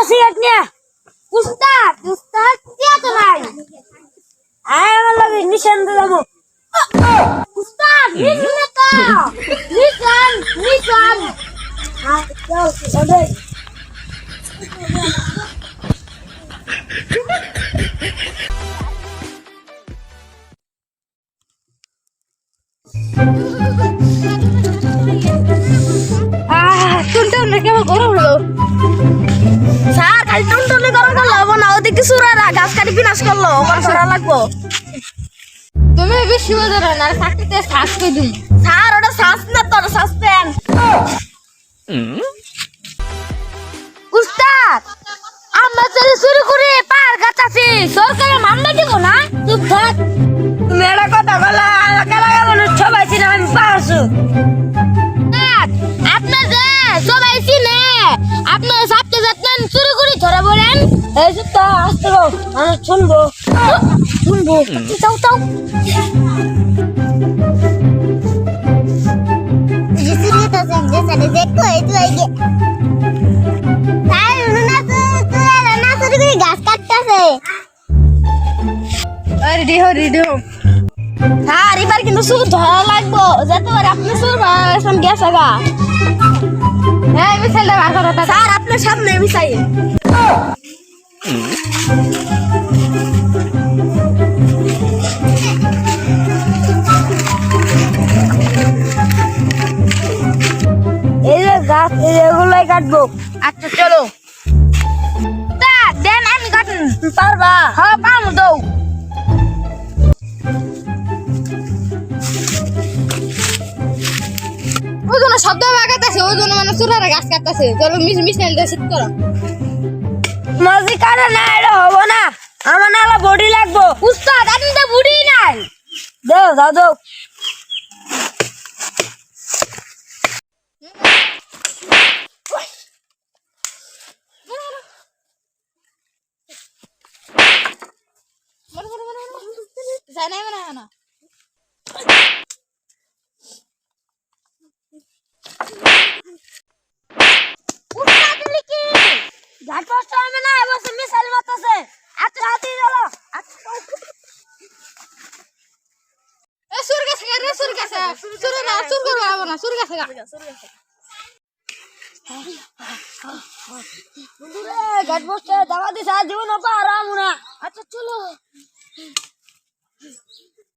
একটা সিগারেট নিয়ে উস্তাদ উস্তাদ দিয়া তো নাই আয় আমার লাগে নিশান তো যাব উস্তাদ নিশান তো নিশান নিশান হ্যাঁ চল ওদের আহ টুনটুন কেমন গরম হলো বিনাশ করল আমার সুরা লাগবো। তুমি বেশি না থাকতে শ্বাস করে দিন স্যার ওটা শ্বাস না তো ওটা সাসপেন উস্তাদ আমরা চলে শুরু করে পার গাছাছি সরকারে মামলা দিব না? চুপ থাক। তুমি কথা বলা কেলা গেল সবাই চিনে আমি পারছু আপনার যে সবাই চিনে আপনার যাচ্ছেন শুরু করি ধরে এই চুপ তো, আসতে গো আমি শুনব। শুনব। চাও চাও Justru itu saja ada zeko itu lagi. Saya nuna tuh tuh nuna tuh juga gas kaca sih. Ready হো রেডি হো স্যার এবার কিন্তু শুধু ধরা লাগবো। যাতে পারে আপনি করেন গেছে গা হ্যাঁ আমি ছেলে বার করো আপনার সামনে আমি চাই এই যে গাছ এগুলোই কাটবো। আচ্ছা চলো। তা দেন আমি কাটুন। পারবা? হ্যাঁ পাম দৌ ওই জন্য শব্দ বাগাইতেছে ওই জন্য মানে চুলারে গাছ কাটতেছে। চলো মিস মিস নাইলে শীত করো। মাঝি কাটা না এটা হব না। আমার নালা বডি লাগবো। উস্তাদ আপনি তো বুড়ি নাই। দেও, দাও। দাও যাই নাই মানে না। ঘাট কষ্ট হবে না এবার তুমি সাল মারতেছে। আচ্ছা হাতি গেল। সুর গেছে সুর গেছে। সুর না, সুর করব আবো না, সুর গেছে ঘাট বসছে দাওয়া দিছে জীবন পারাম না। আচ্ছা চলো।